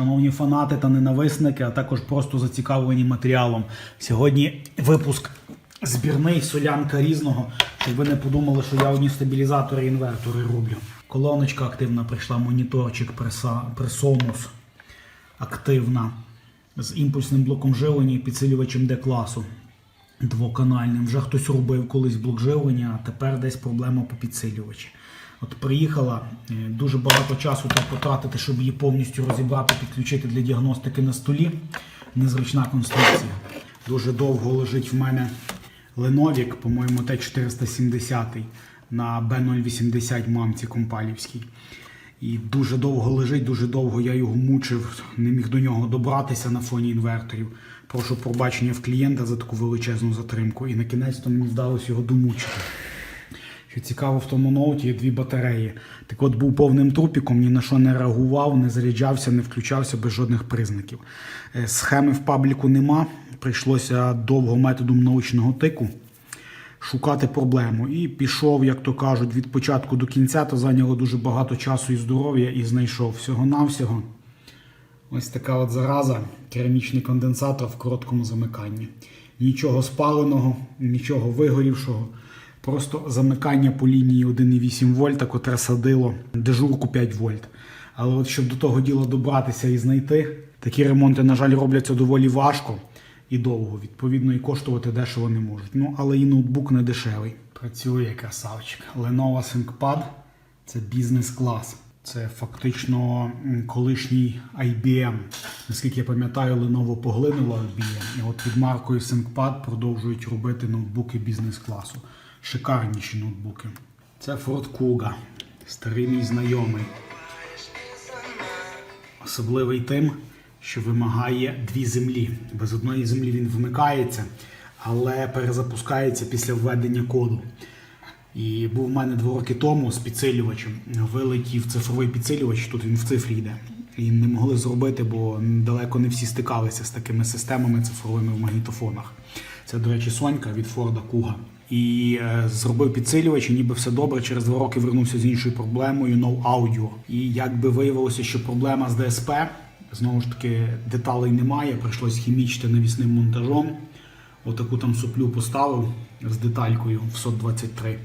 Шановні фанати та ненависники, а також просто зацікавлені матеріалом. Сьогодні випуск збірний солянка різного, щоб ви не подумали, що я одні стабілізатори і інвертори роблю. Колоночка активна прийшла, моніторчик преса, Presonus активна з імпульсним блоком живлення і підсилювачем D-класу двоканальним. Вже хтось робив колись блок живлення, а тепер десь проблема по підсилювачі. От приїхала, е, дуже багато часу треба потратити, щоб її повністю розібрати, підключити для діагностики на столі. Незручна конструкція. Дуже довго лежить в мене Леновік, по-моєму, Т470 на Б080 мамці компалівській. І дуже довго лежить, дуже довго я його мучив, не міг до нього добратися на фоні інверторів. Прошу пробачення в клієнта за таку величезну затримку. І на кінець то мені вдалося його домучити. Що цікаво, в тому ноуті є дві батареї. Так от був повним трупіком, ні на що не реагував, не заряджався, не включався без жодних признаків. Е, Схеми в пабліку нема. Прийшлося довго методом научного тику шукати проблему. І пішов, як то кажуть, від початку до кінця, то зайняло дуже багато часу і здоров'я, і знайшов всього-навсього. Ось така от зараза, керамічний конденсатор в короткому замиканні. Нічого спаленого, нічого вигорівшого. Просто замикання по лінії 1,8 вольта, котре садило дежурку 5 вольт. Але от щоб до того діла добратися і знайти, такі ремонти, на жаль, робляться доволі важко і довго. Відповідно, і коштувати дешево не можуть. Ну, але і ноутбук не дешевий. Працює красавчик. Lenovo ThinkPad – це бізнес-клас. Це фактично колишній IBM. Наскільки я пам'ятаю, Lenovo поглинуло IBM. І от під маркою ThinkPad продовжують робити ноутбуки бізнес-класу. Шикарніші ноутбуки. Це Ford Kuga. Старий мій знайомий. Особливий тим, що вимагає дві землі. Без одної землі він вмикається, але перезапускається після введення коду. І був в мене два роки тому з підсилювачем. Вилетів цифровий підсилювач, тут він в цифрі йде. І не могли зробити, бо далеко не всі стикалися з такими системами цифровими в магнітофонах. Це, до речі, Сонька від Форда Куга. І е, зробив підсилювач, і ніби все добре. Через два роки вернувся з іншою проблемою No Audio. І якби виявилося, що проблема з ДСП, знову ж таки, деталей немає. Прийшлось хімічити навісним монтажом. Отаку там суплю поставив з деталькою в СОТ-23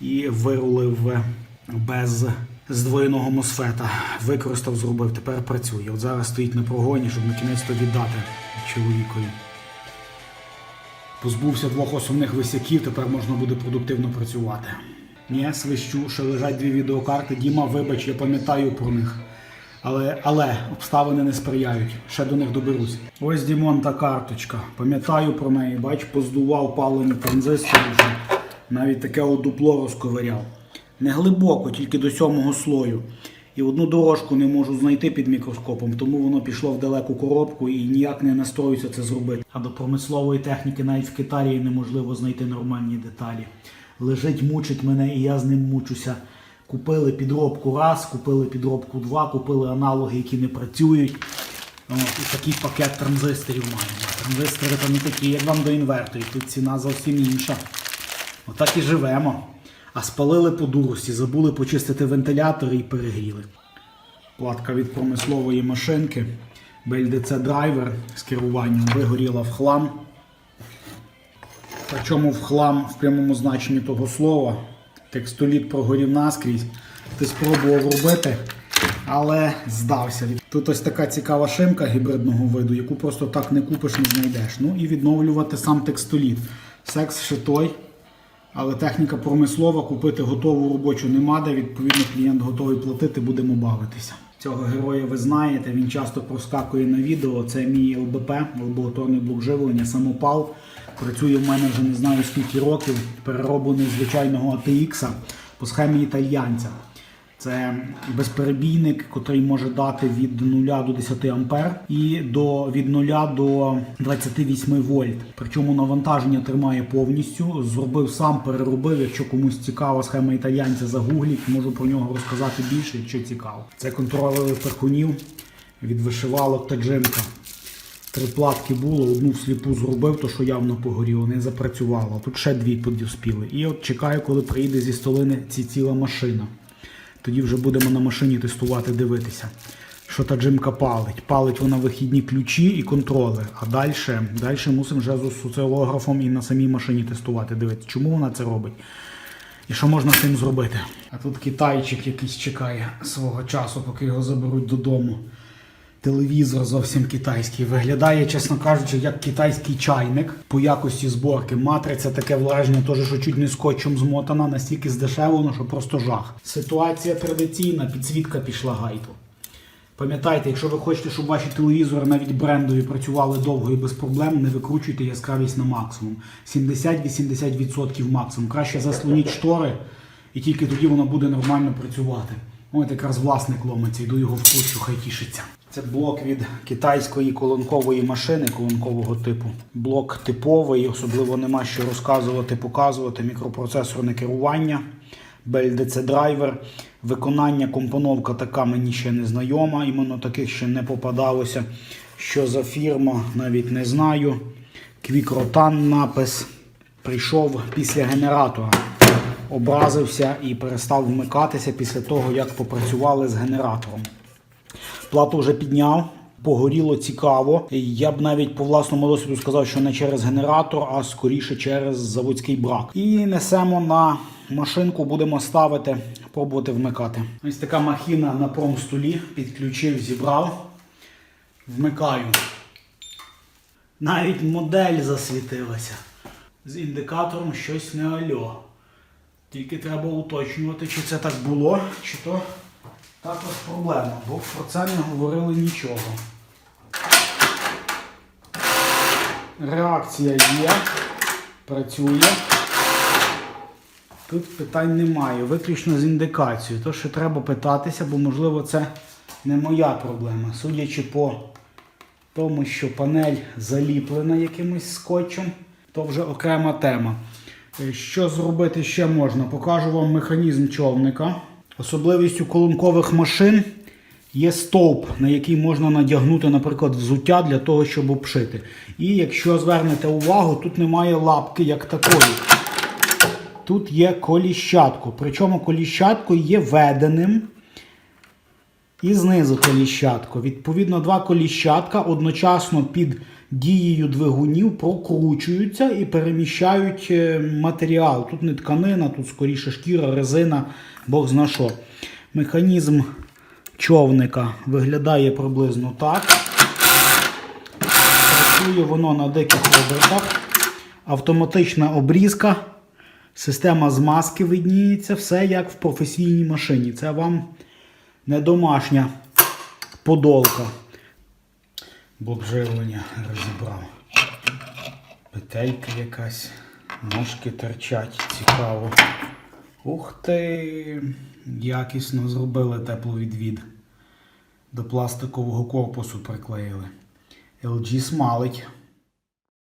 і вирулив без здвоєного мосфета. Використав, зробив, тепер працює. От зараз стоїть на прогоні, щоб на кінець то віддати чоловікові. Позбувся двох основних висяків, тепер можна буде продуктивно працювати. Ні, свищу, що лежать дві відеокарти. Діма, вибач, я пам'ятаю про них. Але, але обставини не сприяють. Ще до них доберусь. Ось Дімон та карточка. Пам'ятаю про неї, бач, поздував палені транзистори. Навіть таке дупло розковиряв. Не глибоко, тільки до сьомого слою. І одну дорожку не можу знайти під мікроскопом, тому воно пішло в далеку коробку і ніяк не настроюся це зробити. А до промислової техніки навіть в Китаї неможливо знайти нормальні деталі. Лежить, мучить мене, і я з ним мучуся. Купили підробку раз, купили підробку два, купили аналоги, які не працюють. От, і такий пакет транзисторів маємо. Транзистори то не такі, як вам до інверторів. Тут ціна зовсім інша. Отак і живемо. А спалили по дурості, забули почистити вентилятори і перегріли. Платка від промислової машинки. BLDC драйвер з керуванням вигоріла в хлам. Причому в хлам в прямому значенні того слова. Текстоліт прогорів наскрізь. Ти спробував робити, але здався. Тут ось така цікава шимка гібридного виду, яку просто так не купиш, не знайдеш. Ну і відновлювати сам текстоліт. Секс ще той. Але техніка промислова, купити готову робочу нема, де відповідно клієнт готовий платити, будемо бавитися. Цього героя ви знаєте, він часто проскакує на відео. Це мій ЛБП, лабораторний блок живлення, самопал. Працює в мене вже не знаю скільки років, перероблений звичайного АТХ по схемі італьянця. Це безперебійник, який може дати від 0 до 10 ампер і до від 0 до 28 вольт. Причому навантаження тримає повністю. Зробив сам, переробив. Якщо комусь цікава схема італіянця, загугліть, можу про нього розказати більше, якщо цікаво. Це контролери перхунів від вишивалок та джимка. Три платки було, одну всліпу зробив, то що явно погоріло, не запрацювало. Тут ще дві подіспіли. І от чекаю, коли приїде зі столини ці ціла машина. Тоді вже будемо на машині тестувати, дивитися, що та джимка палить. Палить вона вихідні ключі і контроли. А далі, далі мусимо вже з соціолографом і на самій машині тестувати. Дивитися, чому вона це робить. І що можна з цим зробити? А тут китайчик якийсь чекає свого часу, поки його заберуть додому. Телевізор зовсім китайський. Виглядає, чесно кажучи, як китайський чайник по якості зборки. Матриця таке враження, теж, що чуть не скотчем змотана, настільки здешевлено, що просто жах. Ситуація традиційна, підсвітка пішла гайду. Пам'ятайте, якщо ви хочете, щоб ваші телевізори, навіть брендові, працювали довго і без проблем, не викручуйте яскравість на максимум. 70-80% максимум. Краще заслоніть штори, і тільки тоді воно буде нормально працювати. Ось якраз власник ломиться, йду його впущу, хай тішиться. Це блок від китайської колонкової машини колонкового типу. Блок типовий, особливо нема що розказувати, показувати. Мікропроцесорне керування, BLDC драйвер. Виконання компоновка така мені ще не знайома, іменно таких ще не попадалося. Що за фірма, навіть не знаю. Квікротан напис прийшов після генератора. Образився і перестав вмикатися після того, як попрацювали з генератором. Плату вже підняв, погоріло цікаво. Я б навіть по власному досвіду сказав, що не через генератор, а скоріше через заводський брак. І несемо на машинку, будемо ставити, пробувати вмикати. Ось така махіна на промстолі. Підключив, зібрав. Вмикаю. Навіть модель засвітилася. З індикатором щось не альо. Тільки треба уточнювати, чи це так було, чи то також проблема, бо про це не говорили нічого. Реакція є, працює. Тут питань немає, виключно з індикацією. То, що треба питатися, бо можливо це не моя проблема. Судячи по тому, що панель заліплена якимось скотчем, то вже окрема тема. Е, Що зробити ще можна? Покажу вам механізм човника. Особливістю колонкових машин є стовп, на який можна надягнути, наприклад, взуття для того, щоб обшити. І якщо звернете увагу, тут немає лапки як такої. Тут є коліщатко. Причому коліщатко є веденим і знизу коліщатко. Відповідно, два коліщатка одночасно під дією двигунів прокручуються і переміщають е, матеріал. Тут не тканина, тут скоріше шкіра, резина, бог зна що. Механізм човника виглядає приблизно так. Працює воно на диких обертах. Автоматична обрізка. Система змазки видніється, все як в професійній машині. Це вам не домашня подолка. Блок живлення розібрав. Петелька якась, ножки торчать, цікаво. Ух ти! Якісно зробили тепловідвід. До пластикового корпусу приклеїли. LG смалить.